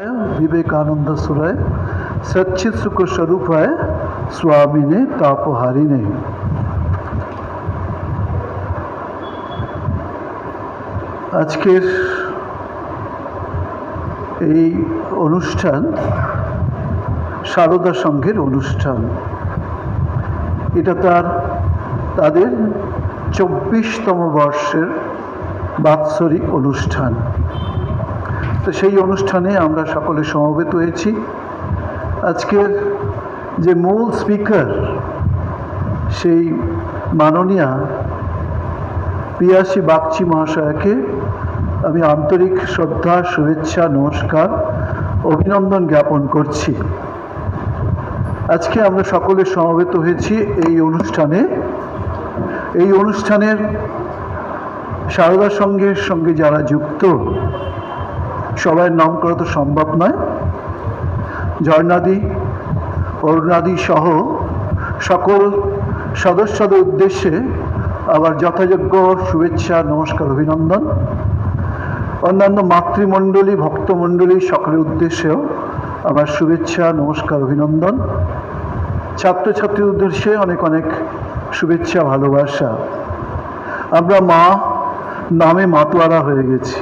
વિવેકાનંદ સુરાય સચ્ચિત સુખ સ્વરૂપાય સ્વામીને તાપહારીને আজকের এই অনুষ্ঠান সারদা সংঘের অনুষ্ঠান এটা তার তাদের চব্বিশতম বর্ষের বাৎসরিক অনুষ্ঠান তো সেই অনুষ্ঠানে আমরা সকলে সমবেত হয়েছি। আজকের যে মূল স্পিকার, সেই মাননীয়া পিয়াসী বাগচি মহাশয়াকে আমি আন্তরিক শ্রদ্ধা, শুভেচ্ছা, নমস্কার, অভিনন্দন জ্ঞাপন করছি। আজকে আমরা সকলে সমবেত হয়েছি এই অনুষ্ঠানে। এই অনুষ্ঠানের সারদা সঙ্গের সঙ্গে যারা যুক্ত সবাই নাম করা তো সম্ভব নয়। ঝর্ণাদি, অরুণাদি সহ সকল সদস্যদের উদ্দেশ্যে আবার যথাযোগ্য শুভেচ্ছা, নমস্কার, অভিনন্দন। অন্যান্য মাতৃমণ্ডলী, ভক্তমণ্ডলী সকলের উদ্দেশ্যেও আবার শুভেচ্ছা, নমস্কার, অভিনন্দন। ছাত্রছাত্রীর উদ্দেশ্যে অনেক অনেক শুভেচ্ছা, ভালোবাসা। আমরা মা নামে মাতোয়ারা হয়ে গেছি।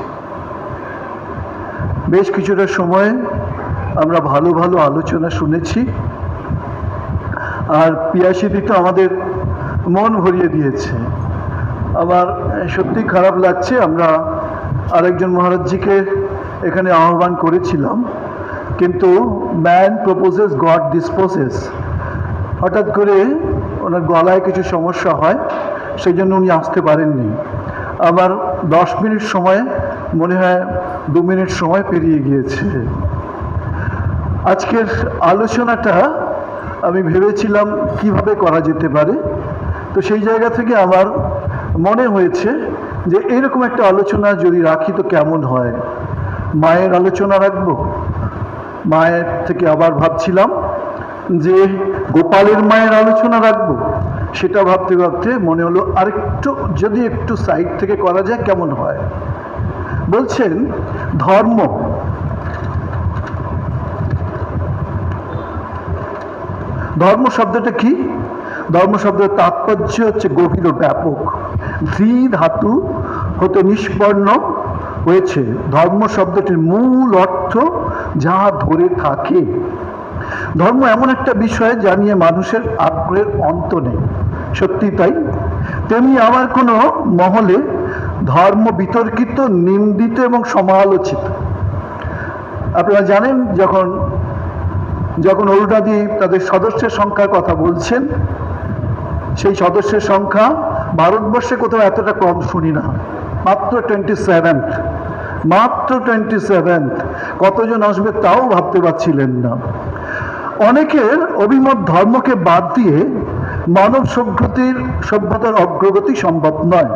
বেশ কিছুটা সময় আমরা ভালো ভালো আলোচনা শুনেছি। আর পিয়াসিদি তো আমাদের মন ভরিয়ে দিয়েছে। আমার সত্যি খারাপ লাগছে, আমরা আরেকজন মহারাজজিকে এখানে আহ্বান করেছিলাম। কিন্তু ম্যান প্রপোজেস গড ডিসপোজেস হঠাৎ করে ওনার গলায় কিছু সমস্যা হয়, সেই জন্য উনি আসতে পারেননি। আমার দশ মিনিট সময়, মনে হয় দু মিনিট সময় পেরিয়ে গিয়েছে। আজকের আলোচনাটা আমি ভেবেছিলাম কীভাবে করা যেতে পারে। তো সেই জায়গা থেকে আমার মনে হয়েছে যে এরকম একটা আলোচনা যদি রাখি তো কেমন হয়? মায়ের আলোচনা রাখব? মায়ের থেকে আবার ভাবছিলাম যে গোপালের মায়ের আলোচনা রাখব। সেটা ভাবতে ভাবতে মনে হলো আরেকটু যদি একটু সাইড থেকে করা যায় কেমন হয়? বলছেন ধর্ম। ধর্ম শব্দটা কি? ধর্ম শব্দের তাৎপর্য হচ্ছে গভীর ও ব্যাপক। ধী ধাতু হতে নিষ্পন্ন হয়েছে। ধর্ম শব্দটির মূল অর্থ যা ধরে থাকে। ধর্ম এমন একটা বিষয় যা নিয়ে মানুষের আগ্রহের অন্ত নেই। সত্যি তাই? তেমনি আমার কোনো মহলে ধর্ম বিতর্কিত, নিন্দিত এবং সমালোচিত। আপনারা জানেন, যখন যখন অরুণাদি তাদের সদস্যের সংখ্যার কথা বলছেন, সেই সদস্যের সংখ্যা ভারতবর্ষে কোথাও এতটা কম শুনি না। মাত্র টোয়েন্টি সেভেন্থ মাত্র টোয়েন্টি সেভেন্থ কতজন আসবে তাও ভাবতে পারছিলেন না। অনেকের অভিমত ধর্মকে বাদ দিয়ে মানব সভ্যতির, সভ্যতার অগ্রগতি সম্ভব নয়।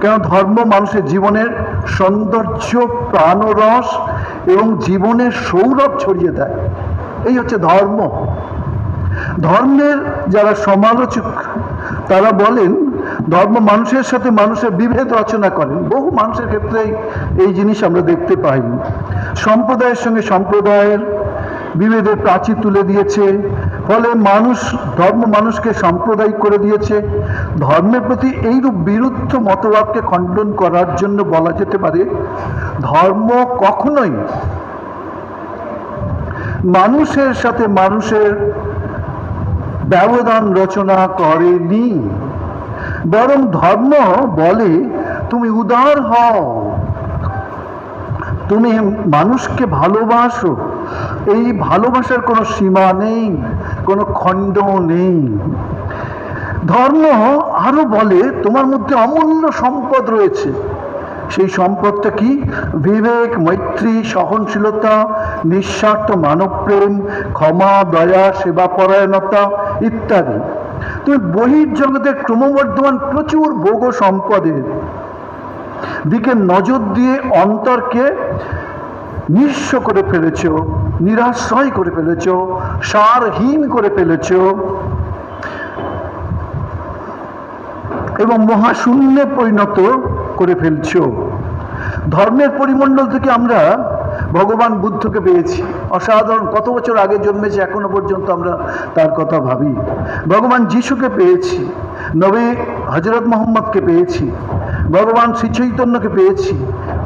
কেন ধর্ম মানুষের জীবনের সৌন্দর্য, প্রাণরস এবং জীবনের সৌরভ ছড়িয়ে দেয়। এই হচ্ছে ধর্ম। ধর্মের যারা সমালোচক, তারা বলেন, ধর্ম মানুষের সাথে মানুষের বিভেদ রচনা করেন। বহু মানুষের ক্ষেত্রেই এই জিনিস আমরা দেখতে পাই। সম্প্রদায়ের সঙ্গে সম্প্রদায়ের বিভেদের প্রাচীর তুলে দিয়েছে। ফলে মানুষ, ধর্ম মানুষকে সাম্প্রদায়িক করে দিয়েছে। ধর্মের প্রতি এইরূপ বিরুদ্ধ মতবাদকে খণ্ডন করার জন্য বলা যেতে পারে, ধর্ম কখনোই মানুষের সাথে মানুষের ব্যবধান রচনা করেনি। বরং ধর্ম বলে, তুমি উদার হও, তুমি মানুষকে ভালোবাসো। এই ভালোবাসার কোনো সীমা নেই। কোনো খণ্ড নেই। ধর্ম আরও বলে, তোমার মধ্যে অমূল্য সম্পদ রয়েছে। সেই সম্পদটা কি? বিবেক, মৈত্রী, সহনশীলতা, নিঃস্বার্থ মানবপ্রেম, ক্ষমা, দয়া সেবা পরায়ণতা ইত্যাদি। তুমি বহির্জগতের ক্রমবর্ধমান প্রচুর ভোগ সম্পদের। দিকে নজর দিয়ে অন্তরকে নিঃস্ব করে ফেলেছ, নিরাশ্রয় করে ফেলেছ, সারহীন করে ফেলেছ। এবং মহাশূন্যে পরিণত করে ফেলছ। ধর্মের পরিমণ্ডল থেকে আমরা ভগবান বুদ্ধকে পেয়েছি। অসাধারণ, কত বছর আগে জন্মেছে, এখনও পর্যন্ত আমরা তার কথা ভাবি। ভগবান যিশুকে পেয়েছি, নবী হজরত মোহাম্মদকে পেয়েছি, ভগবান শ্রী চৈতন্যকে পেয়েছি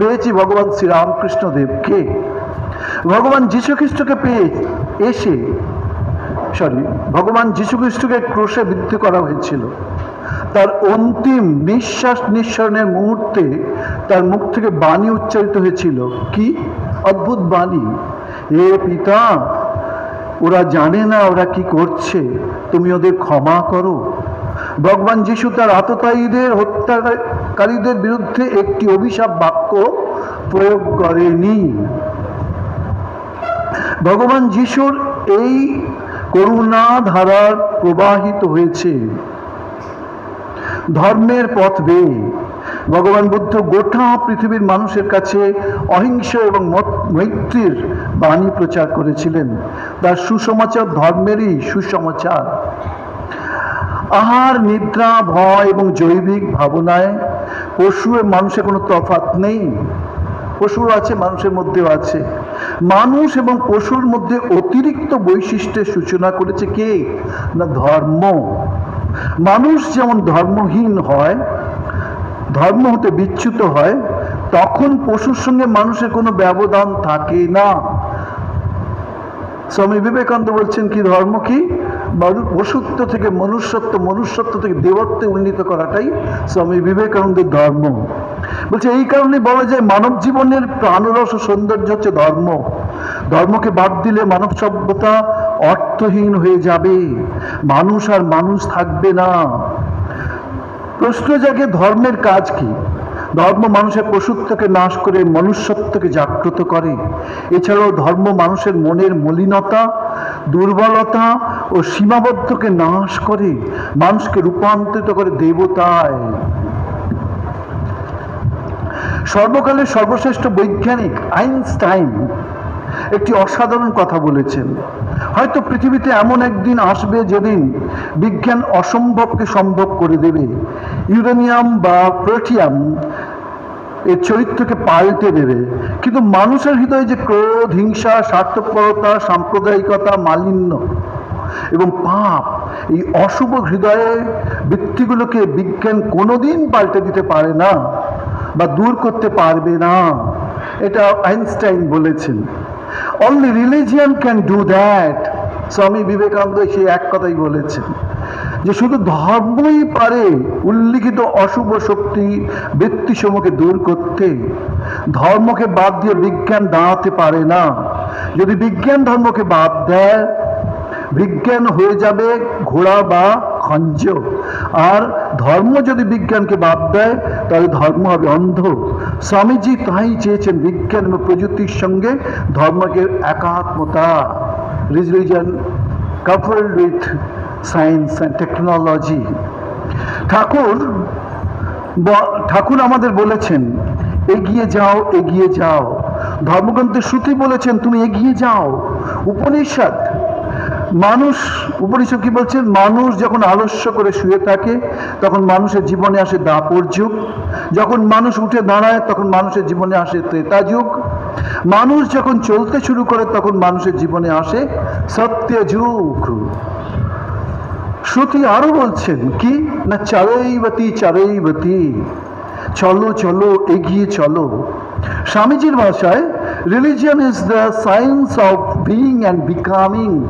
পেয়েছি ভগবান শ্রী রামকৃষ্ণ দেবকে ভগবান যীশু খ্রিস্টকে পেয়ে এসে সরি ভগবান যীশু খ্রিস্টকে ক্রোশে বৃদ্ধি করা হয়েছিল। তার অন্তিম নিঃশ্বাস নিঃসরণের মুহূর্তে তার মুখ থেকে বাণী উচ্চারিত হয়েছিল। কি? অদ্ভুত বাণী। এ পিতা, ওরা জানে না ওরা কি করছে। তুমি ওদের ক্ষমা করো। ভগবান যিশু তার আততায়ীদের হত্যাকারীদের বিরুদ্ধে একটি অভিশাপ বাক্য প্রয়োগ করেনি। ভগবান যিশুর এই করুণা ধারার প্রবাহিত হয়েছে। ধর্মের পথ বেয়ে ভগবান বুদ্ধ গোটা পৃথিবীর মানুষের কাছে অহিংস এবং মত- মৈত্রীর বাণী প্রচার করেছিলেন। তার সুসমাচার ধর্মেরই সুসমাচার। আহার, নিদ্রা, ভয় এবং জৈবিক ভাবনায় পশু এবং মানুষের কোনো তফাৎ নেই। পশুর আছে, মানুষের মধ্যেও আছে। মানুষ এবং পশুর মধ্যে অতিরিক্ত বৈশিষ্ট্যের সূচনা করেছে কে? না, ধর্ম। মানুষ যেমন ধর্মহীন হয়, ধর্ম হতে বিচ্যুত হয়, তখন পশুর সঙ্গে মানুষের কোনো ব্যবধান থাকে না। স্বামী বিবেকানন্দ বলছেন কি, ধর্ম কি? পশুত্ব থেকে মনুষ্যত্ব মনুষ্যত্ব থেকে দেবত্বে উন্নীত করাটাই স্বামী বিবেকানন্দের ধর্ম। বলছে, এই কারণে বলা যায় মানব জীবনের প্রাণরস সৌন্দর্য হচ্ছে ধর্ম। ধর্মকে বাদ দিলে মানব সভ্যতা অর্থহীন হয়ে যাবে। মানুষ আর মানুষ থাকবে না। প্রশ্ন জাগে, ধর্মের কাজ কি? ধর্ম মানুষের পশুত্বকে নাশ করে মনুষ্যত্বকে জাগ্রত করে। এছাড়াও ধর্ম মানুষের মনের মলিনতা দুর্বলতা ও সীমাবদ্ধকে নাশ করে, মানুষকে রূপান্তরিত করে দেবতায়। সর্বকালের সর্বশ্রেষ্ঠ বৈজ্ঞানিক আইনস্টাইন একটি অসাধারণ কথা বলেছেন। হয়তো পৃথিবীতে এমন একদিন আসবে যেদিন বিজ্ঞান অসম্ভবকে সম্ভব করে দেবে। ইউরেনিয়াম বা প্রোটিয়াম এর চরিত্রকে পাল্টে দেবে। কিন্তু মানুষের হৃদয়ে যে ক্রোধ, হিংসা, স্বার্থপরতা, সাম্প্রদায়িকতা, মালিন্য এবং পাপ, এই অশুভ হৃদয়ে ব্যক্তিগুলোকে বিজ্ঞান কোনোদিন পাল্টে দিতে পারে না বা দূর করতে পারবে না। এটা আইনস্টাইন বলেছেন। Only religion can do that Swami Vivekananda সেই এক কথাই বলেছেন। যে শুধু ধর্মই পারে উল্লিখিত অশুভ শক্তি ব্যক্তিসমূহকে দূর করতে, ধর্মকে বাদ দিয়ে বিজ্ঞান দাঁড়াতে পারে না। যদি বিজ্ঞান ধর্মকে বাদ দেয়, বিজ্ঞান হয়ে যাবে ঘোড়া বা খঞ্জ। আর ধর্ম যদি বিজ্ঞানকে বাদ দেয়, তাহলে ধর্ম হবে অন্ধ। স্বামীজি তাই চেয়েছেন বিজ্ঞান এবং প্রযুক্তির সঙ্গে ধর্মকে একাত্মতা। Religion coupled with science and technology. Thakur Thakur আমাদের বলেছেন, এগিয়ে যাও এগিয়ে যাও। ধর্মগ্রন্থের শ্রুতি বলেছেন, তুমি এগিয়ে যাও। উপনিষদ, মানুষ, উপনিষদ কি বলছেন? মানুষ যখন আলস্য করে শুয়ে থাকে, তখন মানুষের জীবনে আসে দাপর যুগ। যখন মানুষ উঠে দাঁড়ায়, তখন মানুষের জীবনে আসে ত্রেতা যুগ। মানুষ যখন চলতে শুরু করে, তখন মানুষের জীবনে আসে সত্য যুগ। শ্রুতি আরও বলছেন, কি? না চারৈবতী চারৈবতী। চলো চলো, এগিয়ে চলো। স্বামীজির ভাষায় religion is the science of being and becoming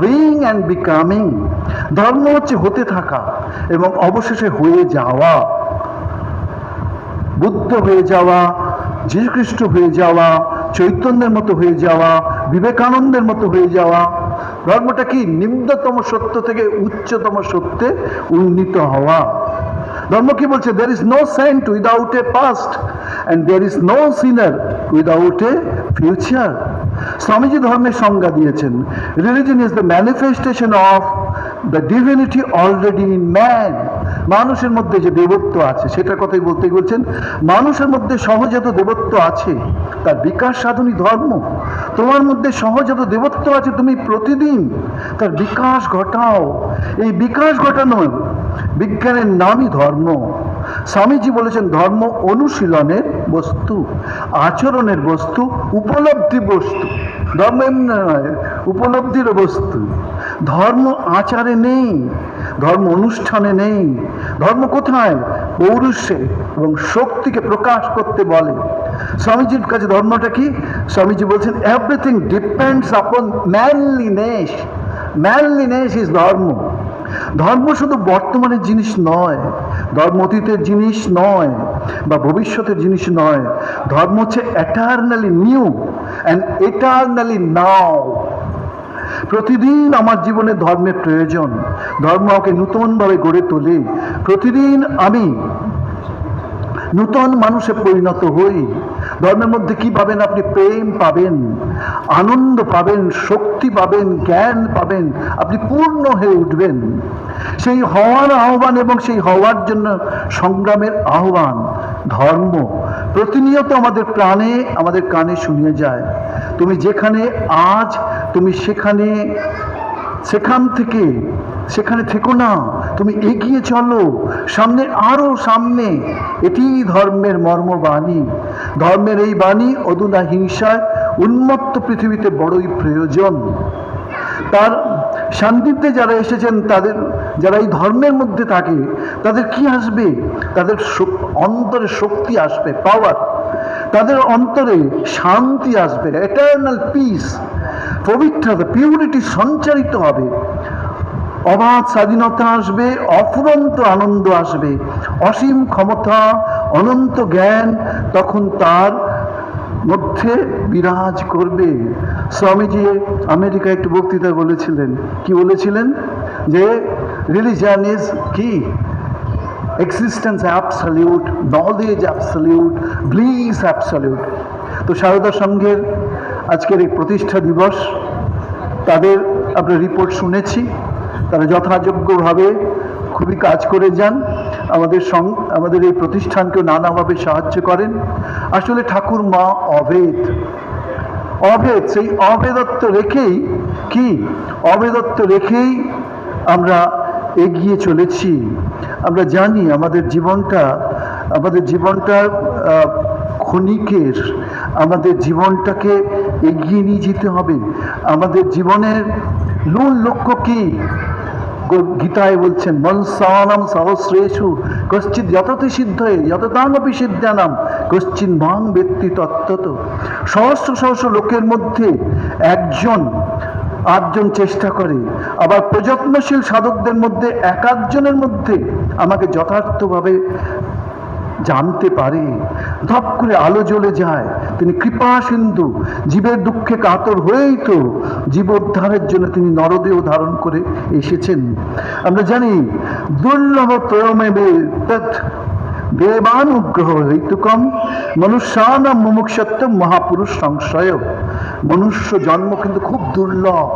being and becoming ধর্ম হচ্ছে হতে থাকা এবং অবশেষে হয়ে যাওয়া। বুদ্ধ হয়ে যাওয়া, যীশুখ্রিস্ট হয়ে যাওয়া, চৈতন্যের মতো হয়ে যাওয়া, বিবেকানন্দের মতো হয়ে যাওয়া ধর্মটা কি? নিম্নতম সত্য থেকে উচ্চতম সত্যে উন্নীত হওয়া। ধর্ম কি বলছে? There is no saint without a past and there is no sinner without a future Swamiji ধর্মের সংজ্ঞা দিয়েছেন। Religion is the manifestation of the divinity already in man মানুষের মধ্যে যে দেবত্ব আছে, সেটার কথাই বলতে বলছেন, মানুষের মধ্যে সহজাত দেবত্ব আছে, তার বিকাশ সাধনই ধর্ম। তোমার মধ্যে সহজাত দেবত্ব আছে, তুমি প্রতিদিন তার বিকাশ ঘটাও। এই বিকাশ ঘটানো বিজ্ঞানের নামই ধর্ম। স্বামীজি বলেছেন, ধর্ম অনুশীলনের বস্তু, আচরণের বস্তু, উপলব্ধি বস্তু। ধর্ম এমনি নয়, উপলব্ধির বস্তু। ধর্ম আচারে নেই। ধর্ম অনুষ্ঠানে নেই। ধর্ম কোথায়? পৌরুষে এবং শক্তিকে প্রকাশ করতে বলে। স্বামীজির কাছে ধর্মটা কি? স্বামীজি বলছেন এভরিথিং ডিপেন্ডস আপন ম্যানলিনেস ম্যানলিনেস ইজ ধর্ম। ধর্ম শুধু বর্তমানের জিনিস নয়, ধর্ম অতীতের জিনিস নয় বা ভবিষ্যতের জিনিস নয়। ধর্ম হচ্ছে এটার্নালি নিউ অ্যান্ড এটার্নালি নাও প্রতিদিন আমার জীবনে ধর্মের প্রয়োজন। ধর্ম আমাকে নূতনভাবে গড়ে তোলে। প্রতিদিন আমি নূতন মানুষে পরিণত হই। ধর্মের মধ্যে কি পাবেন আপনি প্রেম পাবেন, আনন্দ পাবেন, শক্তি পাবেন, জ্ঞান পাবেন, আপনি পূর্ণ হয়ে উঠবেন। সেই হওয়ার আহ্বান এবং সেই হওয়ার জন্য সংগ্রামের আহ্বান ধর্ম। প্রতিনিয়ত আমাদের প্রাণে, আমাদের কানে শুনিয়ে যায়। তুমি যেখানে আজ তুমি সেখানে, সেখান থেকে, সেখানে থেকো না। তুমি এগিয়ে চলো। সামনে, আরও সামনে। এটি ধর্মের মর্মবাণী। ধর্মের এই বাণী অদুনা হিংসায় উন্মত্ত পৃথিবীতে বড়ই প্রয়োজন। তার শান্তিতে যারা এসেছেন, তাদের, যারা এই ধর্মের মধ্যে থাকে, তাদের কি আসবে? তাদের অন্তরে শক্তি আসবে পাওয়ার তাদের অন্তরে শান্তি আসবে এটার্নাল পিস পবিত্রতা পিউরিটি সঞ্চারিত হবে। অবাধ স্বাধীনতা আসবে, অফুরন্ত আনন্দ আসবে। অসীম ক্ষমতা, অনন্ত জ্ঞান তখন তার মধ্যে বিরাজ করবে। স্বামীজি আমেরিকায় একটু বক্তৃতা বলেছিলেন। কি বলেছিলেন? যে রিলিজিয়ান ইজ কি? Existence absolute knowledge absolute bliss absolute তো সারদা সংঘের আজকের এই প্রতিষ্ঠা দিবস, তাদের আমরা রিপোর্ট শুনেছি। তারা যথাযোগ্যভাবে খুবই কাজ করে যান। আমাদের সং, আমাদের এই প্রতিষ্ঠানকেও নানাভাবে সাহায্য করেন। আসলে ঠাকুর মা অভেদ অভেদ সেই অভেদত্ব রেখেই কি? অভেদত্ব রেখেই আমরা এগিয়ে চলেছি। আমরা জানি আমাদের জীবনটা আমাদের জীবনটা ক্ষণিকের, আমাদের জীবনটাকে এগিয়ে নিয়ে যেতে হবে। আমাদের জীবনের মূল লক্ষ্য কি? গীতায় বলছেন মনসানম সহস্রেষু, কশ্চিৎ যততে সিদ্ধয়ে, যততামপি সিদ্ধানাম কশ্চিন মাং ব্যক্তি তত্ত্বত। সহস্র সহস্র লোকের মধ্যে একজন, আটজন চেষ্টা করে। আবার প্রযত্নশীল সাধকদের মধ্যে এক আধজনের মধ্যে আমাকে যথার্থভাবে জানতে পারে। ধপ করে আলো জ্বলে যায়। তিনি কৃপা সিন্ধু জীবের দুঃখে কাতর হয়েই তো জীবোদ্ধারের জন্য তিনি নরদেহ ধারণ করে এসেছেন। আমরা জানি, দুর্লভ প্রয়মেবে তৎ দেবানুগ্রহ হেতুকম মনুষ্যানাম মুমুক্ষত্ব মহাপুরুষ সংশয় মনুষ্য জন্ম কিন্তু খুব দুর্লভ।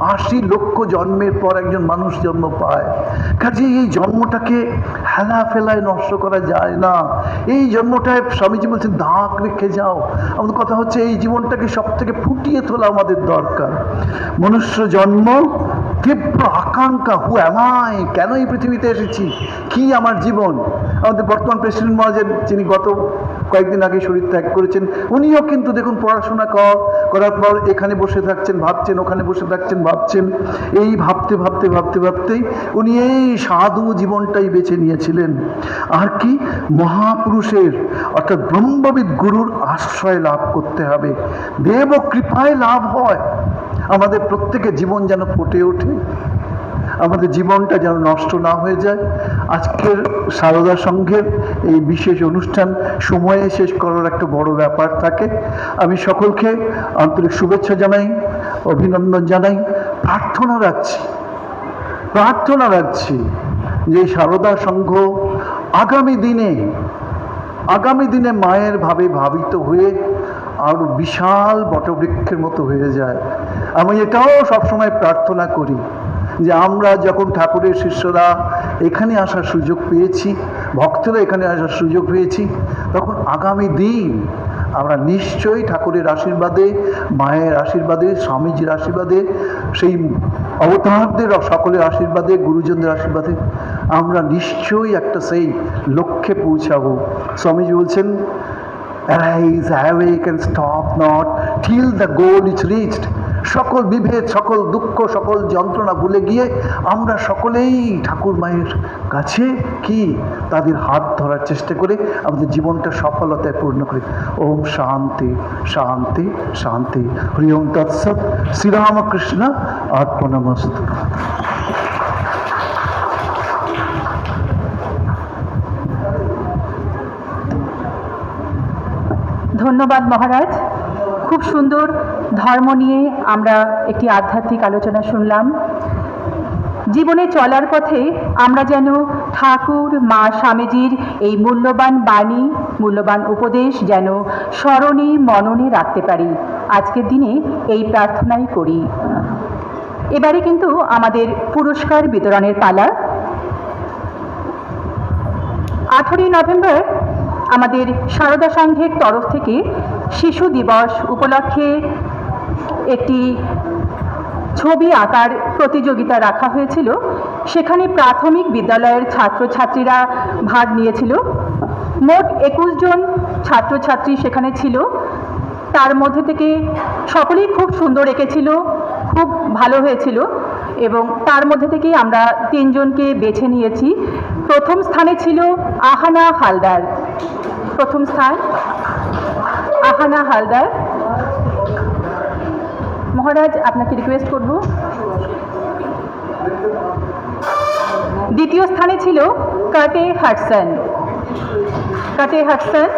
আশি লক্ষ জন্মের পর একজন মানুষ জন্ম পায়। কাজে এই জন্মটাকে হেলা ফেলায় নষ্ট করা যায় না। এই জন্মটায় স্বামীজি বলছেন দাগ রেখে যাও। আমাদের কথা হচ্ছে, এই জীবনটাকে সব থেকে ফুটিয়ে তোলা আমাদের দরকার। মনুষ্য জন্ম, তীব্র আকাঙ্ক্ষা, হু অ্যামাই কেন এই পৃথিবীতে এসেছি? কি আমার জীবন? আমাদের বর্তমান প্রেসিডেন্ট মহাজের যিনি গত কয়েকদিন আগে শরীর ত্যাগ করেছেন। উনিও কিন্তু দেখুন পড়াশোনা কর- করার পর এখানে বসে থাকছেন, ভাবছেন, ওখানে বসে থাকছেন, ভাবছেন। এই ভাবতে ভাবতে ভাবতে, ভাবতেই উনি এই সাধু জীবনটাই বেছে নিয়েছিলেন। আর কি মহাপুরুষের, অর্থাৎ ব্রহ্মবিদ গুরুর আশ্রয় লাভ করতে হবে। দেব কৃপায় লাভ হয়। আমাদের প্রত্যেকের জীবন যেন ফুটে ওঠে। আমাদের জীবনটা যেন নষ্ট না হয়ে যায়। আজকের সারদা সংঘের এই বিশেষ অনুষ্ঠান সময়ে শেষ করার একটা বড় ব্যাপার থাকে। আমি সকলকে আন্তরিক শুভেচ্ছা জানাই, অভিনন্দন জানাই, প্রার্থনা রাখছি প্রার্থনা রাখছি যে সারদা সংঘ আগামী দিনে আগামী দিনে মায়ের ভাবে ভাবিত হয়ে আরও বিশাল বটবৃক্ষের মতো হয়ে যায়। আমি এটাও সবসময় প্রার্থনা করি। যে আমরা যখন ঠাকুরের শিষ্যরা এখানে আসার সুযোগ পেয়েছি, ভক্তরা এখানে আসার সুযোগ পেয়েছি, তখন আগামী দিন আমরা নিশ্চয়ই ঠাকুরের আশীর্বাদে, মায়ের আশীর্বাদে, স্বামীজির আশীর্বাদে, সেই অবতারদের সকলের আশীর্বাদে, গুরুজনদের আশীর্বাদে আমরা নিশ্চয়ই একটা সেই লক্ষ্যে পৌঁছাবো। স্বামীজি বলছেন arise awake and stop not till the goal is reached সকল বিভেদ, সকল দুঃখ, সকল যন্ত্রণা ভুলে গিয়ে আমরা সকলেই ঠাকুর মায়ের কাছে কি তাদের হাত ধরার চেষ্টা করে আমাদের জীবনটা সফলতায় পূর্ণ করি। ওম শান্তি শান্তি শান্তি। হরি ওম তৎসৎ। শ্রীরামকৃষ্ণ আত্মনমস্তু। ধন্যবাদ মহারাজ। খুব সুন্দর ধর্ম নিয়ে আমরা একটি আধ্যাত্মিক আলোচনা শুনলাম। জীবনে চলার পথে আমরা যেন ঠাকুর, মা, স্বামীজির এই মূল্যবান বাণী, মূল্যবান উপদেশ যেন স্মরণে, মননে রাখতে পারি। আজকের দিনে এই প্রার্থনাই করি। এবারে কিন্তু আমাদের পুরস্কার বিতরণের পালা। আঠেরোই নভেম্বর আমাদের সারদা সংঘের তরফ থেকে শিশু দিবস উপলক্ষে একটি ছবি আঁকার প্রতিযোগিতা রাখা হয়েছিল। সেখানে প্রাথমিক বিদ্যালয়ের ছাত্রছাত্রীরা ভাগ নিয়েছিল। মোট একুশ জন ছাত্রছাত্রী সেখানে ছিল। তার মধ্যে থেকে সকলেই খুব সুন্দর এঁকেছিল, খুব ভালো হয়েছিল এবং তার মধ্যে থেকেই আমরা তিনজনকে বেছে নিয়েছি। প্রথম স্থানে ছিল আহানা হালদার। প্রথম স্থান, আহানা হালদার। মহারাজ আপনাকে রিকোয়েস্ট করব। দ্বিতীয় স্থানে ছিল কাটে হাটসন। কাটে হাটসন